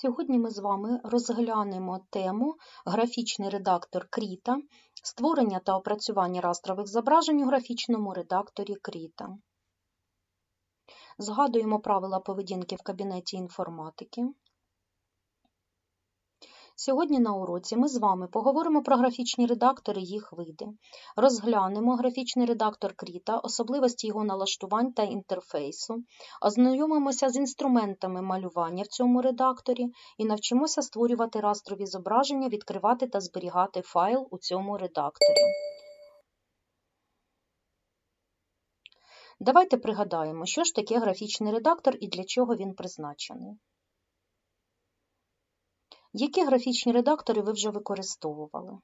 Сьогодні ми з вами розглянемо тему Графічний редактор Кріта, створення та опрацювання растрових зображень у графічному редакторі Кріта. Згадуємо правила поведінки в кабінеті інформатики. Сьогодні на уроці ми з вами поговоримо про графічні редактори і їх види, розглянемо графічний редактор Кріта, особливості його налаштувань та інтерфейсу, ознайомимося з інструментами малювання в цьому редакторі і навчимося створювати растрові зображення, відкривати та зберігати файл у цьому редакторі. Давайте пригадаємо, що ж таке графічний редактор і для чого він призначений. Які графічні редактори ви вже використовували?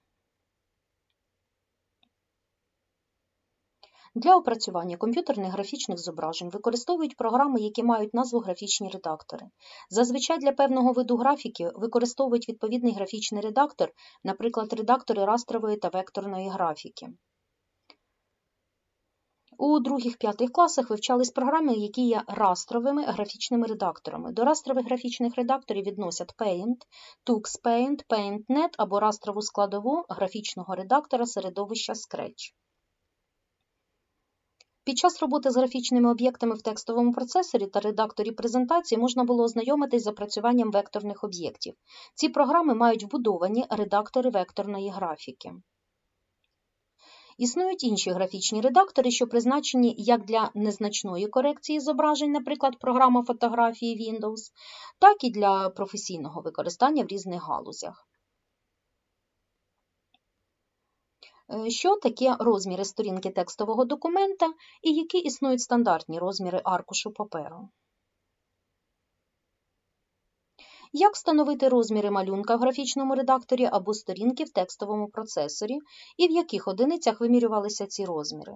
Для опрацювання комп'ютерних графічних зображень використовують програми, які мають назву графічні редактори. Зазвичай для певного виду графіки використовують відповідний графічний редактор, наприклад, редактори растрової та векторної графіки. У других-п'ятих класах вивчались програми, які є растровими графічними редакторами. До растрових графічних редакторів відносять Paint, TuxPaint, PaintNet або растрову складову графічного редактора середовища Scratch. Під час роботи з графічними об'єктами в текстовому процесорі та редакторі презентації можна було ознайомитись з опрацюванням векторних об'єктів. Ці програми мають вбудовані редактори векторної графіки. Існують інші графічні редактори, що призначені як для незначної корекції зображень, наприклад, програма фотографії Windows, так і для професійного використання в різних галузях. Що таке розміри сторінки текстового документа і які існують стандартні розміри аркушу паперу? Як встановити розміри малюнка в графічному редакторі або сторінки в текстовому процесорі, і в яких одиницях вимірювалися ці розміри?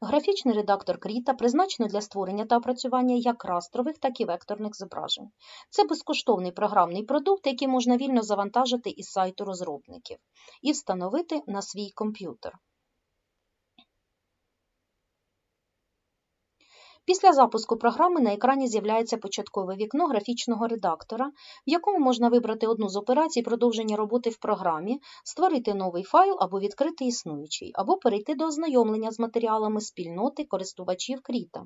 Графічний редактор Кріта призначено для створення та опрацювання як растрових, так і векторних зображень. Це безкоштовний програмний продукт, який можна вільно завантажити із сайту розробників і встановити на свій комп'ютер. Після запуску програми на екрані з'являється початкове вікно графічного редактора, в якому можна вибрати одну з операцій продовження роботи в програмі, створити новий файл або відкрити існуючий, або перейти до ознайомлення з матеріалами спільноти користувачів Кріта.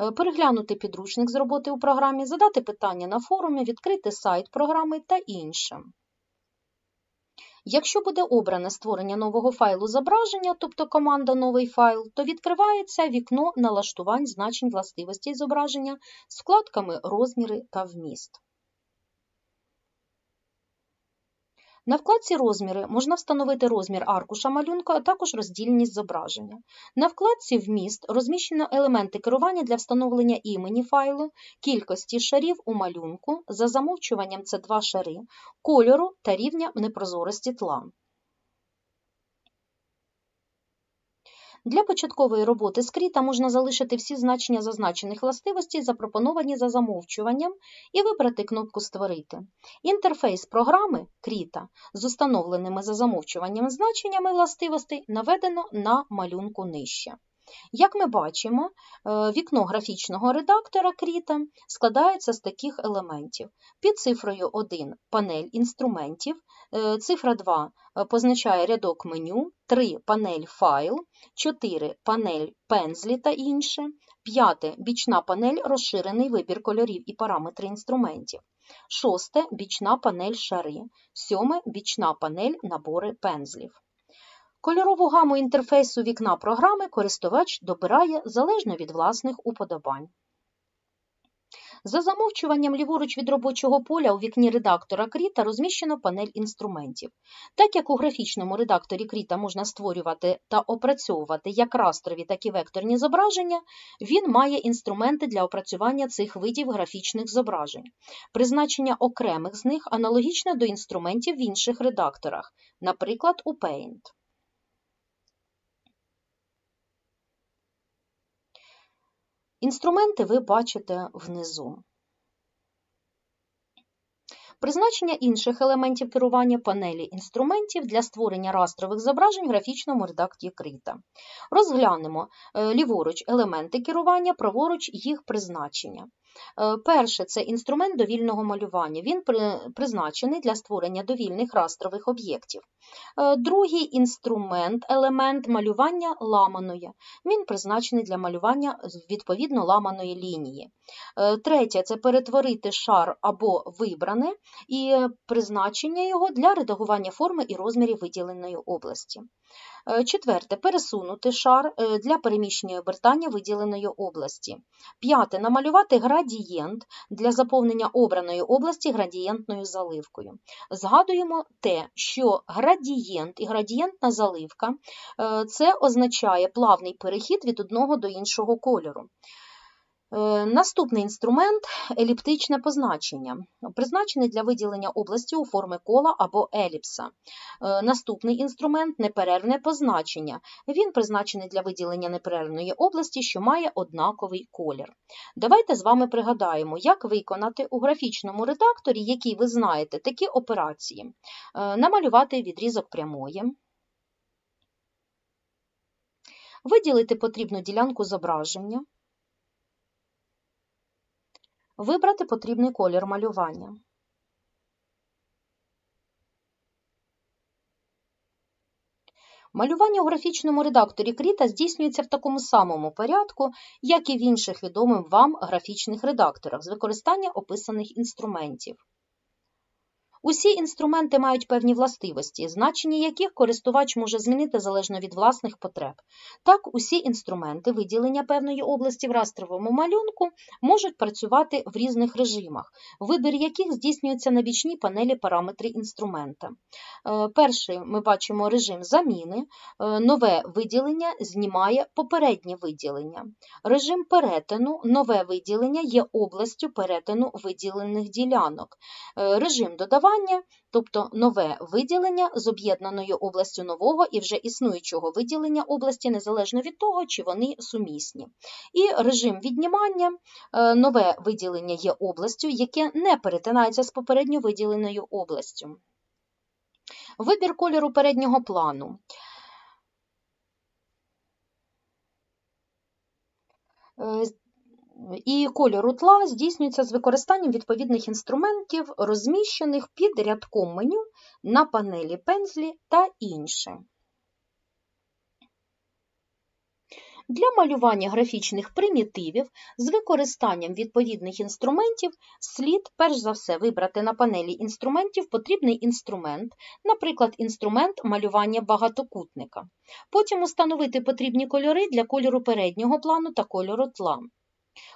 Е, переглянути підручник з роботи у програмі, задати питання на форумі, відкрити сайт програми та інше. Якщо буде обране створення нового файлу зображення, тобто команда Новий файл, то відкривається вікно налаштувань значень властивостей зображення з вкладками Розміри та вміст. На вкладці Розміри можна встановити розмір аркуша малюнка, а також роздільність зображення. На вкладці Вміст розміщено елементи керування для встановлення імені файлу, кількості шарів у малюнку, за замовчуванням це два шари, кольору та рівня непрозорості тла. Для початкової роботи з Кріта можна залишити всі значення зазначених властивостей, запропоновані за замовчуванням, і вибрати кнопку Створити. Інтерфейс програми Кріта з установленими за замовчуванням значеннями властивостей наведено на малюнку нижче. Як ми бачимо, е, вікно графічного редактора Кріта складається з таких елементів. Під цифрою 1 панель інструментів, е, цифра 2 е, позначає рядок меню, 3 панель файл, 4 панель пензлі та інше, 5 бічна панель розширений вибір кольорів і параметри інструментів. Шосте бічна панель шари, сьоме бічна панель набори пензлів. Кольорову гаму інтерфейсу вікна програми користувач добирає залежно від власних уподобань. За замовчуванням ліворуч від робочого поля у вікні редактора Кріта розміщено панель інструментів. Так як у графічному редакторі Кріта можна створювати та опрацьовувати як растрові, так і векторні зображення, він має інструменти для опрацювання цих видів графічних зображень. Призначення окремих з них аналогічне до інструментів в інших редакторах, наприклад, у Paint. Інструменти ви бачите внизу. Призначення інших елементів керування панелі інструментів для створення растрових зображень в графічному редакторі Крита. Розглянемо е, ліворуч елементи керування, праворуч їх призначення. Е, Перше це інструмент довільного малювання. Він призначений для створення довільних растрових об'єктів. Е, Другий інструмент елемент малювання ламаної. Він призначений для малювання відповідно ламаної лінії. Е, Третє це перетворити шар або вибране і призначення його для редагування форми і розмірів виділеної області. Е, Четверте пересунути шар е, для переміщення обертання виділеної області. П'яте намалювати градієнт для заповнення обраної області градієнтною заливкою. Згадуємо те, що градієнт і градієнтна заливка це означає плавний перехід від одного до іншого кольору. Е, Наступний інструмент еліптичне позначення, призначений для виділення області у форми кола або еліпса. Е, Наступний інструмент неперервне позначення. Він призначений для виділення неперервної області, що має однаковий колір. Давайте з вами пригадаємо, як виконати у графічному редакторі, який ви знаєте, такі операції. Е, Намалювати відрізок прямої. Виділити потрібну ділянку зображення. Вибрати потрібний колір малювання. Малювання у графічному редакторі Кріта здійснюється в такому самому порядку, як і в інших відомих вам графічних редакторах з використання описаних інструментів. Усі інструменти мають певні властивості, значення яких користувач може змінити залежно від власних потреб. Так, усі інструменти виділення певної області в растровому малюнку можуть працювати в різних режимах, вибір яких здійснюється на бічній панелі параметри інструмента. Е, Перший ми бачимо режим заміни, Е, нове виділення знімає попереднє виділення. Режим перетину, нове виділення є областю перетину виділених ділянок. Е, Режим додавання, тобто нове виділення з об'єднаною областю нового і вже існуючого виділення області, незалежно від того, чи вони сумісні. І режим віднімання, е, нове виділення є областю, яке не перетинається з попередньо виділеною областю. Вибір кольору переднього плану. І кольору тла здійснюється з використанням відповідних інструментів, розміщених під рядком меню на панелі пензлі та інше. Для малювання графічних примітивів з використанням відповідних інструментів слід перш за все вибрати на панелі інструментів потрібний інструмент, наприклад, інструмент малювання багатокутника. Потім установити потрібні кольори для кольору переднього плану та кольору тла.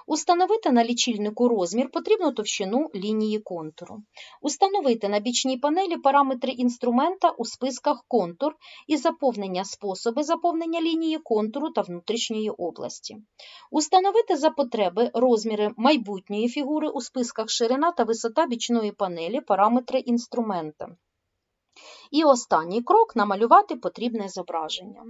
Установити на лічильнику розмір потрібну товщину лінії контуру. Установити на бічній панелі параметри інструмента у списках контур і заповнення способи заповнення лінії контуру та внутрішньої області. Установити за потреби розміри майбутньої фігури у списках ширина та висота бічної панелі параметри інструмента. І останній крок намалювати потрібне зображення.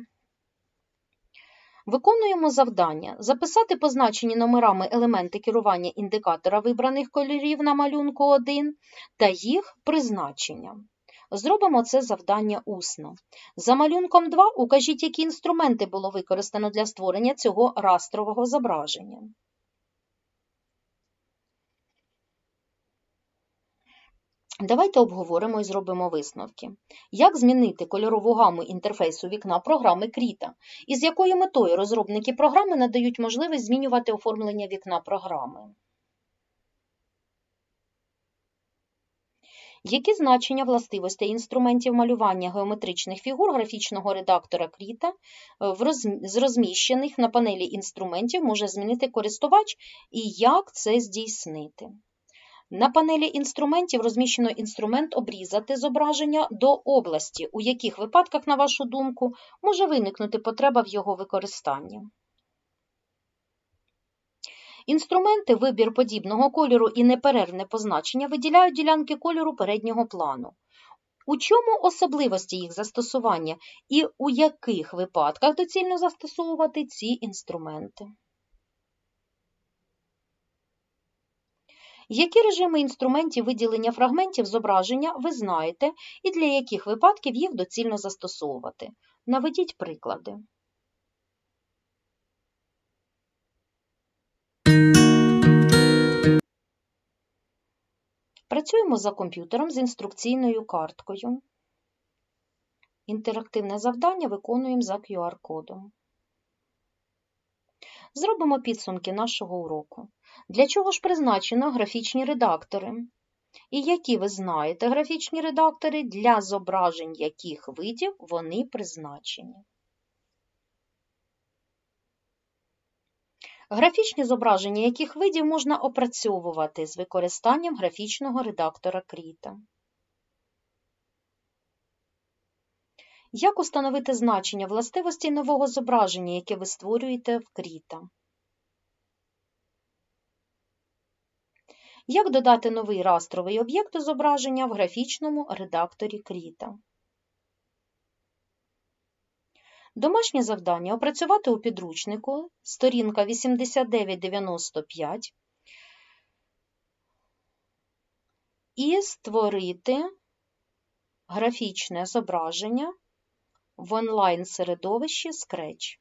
Виконуємо завдання записати позначені номерами елементи керування індикатора вибраних кольорів на малюнку 1 та їх призначення. Зробимо це завдання усно. За малюнком 2 укажіть, які інструменти було використано для створення цього растрового зображення. Давайте обговоримо і зробимо висновки. Як змінити кольорову гаму інтерфейсу вікна програми Кріта? І з якою метою розробники програми надають можливість змінювати оформлення вікна програми? Які значення властивостей інструментів малювання геометричних фігур графічного редактора Кріта е, з розміщених на панелі інструментів може змінити користувач і як це здійснити? На панелі інструментів розміщено інструмент обрізати зображення до області, у яких випадках, на вашу думку, може виникнути потреба в його використанні. Інструменти вибір подібного кольору і неперервне позначення виділяють ділянки кольору переднього плану. У чому особливості їх застосування і у яких випадках доцільно застосовувати ці інструменти? Які режими інструментів виділення фрагментів зображення ви знаєте і для яких випадків їх доцільно застосовувати? Наведіть приклади. Працюємо за комп'ютером з інструкційною карткою. Інтерактивне завдання виконуємо за QR-кодом. Зробимо підсумки нашого уроку. Для чого ж призначено графічні редактори? І які ви знаєте графічні редактори, для зображень яких видів вони призначені? Графічні зображення яких видів можна опрацьовувати з використанням графічного редактора Кріта. Як установити значення властивості нового зображення, яке ви створюєте в Кріта? Як додати новий растровий об'єкт у зображення в графічному редакторі Кріта? Домашнє завдання опрацювати у підручнику, сторінка 8995 і створити графічне зображення в онлайн-середовищі Scratch.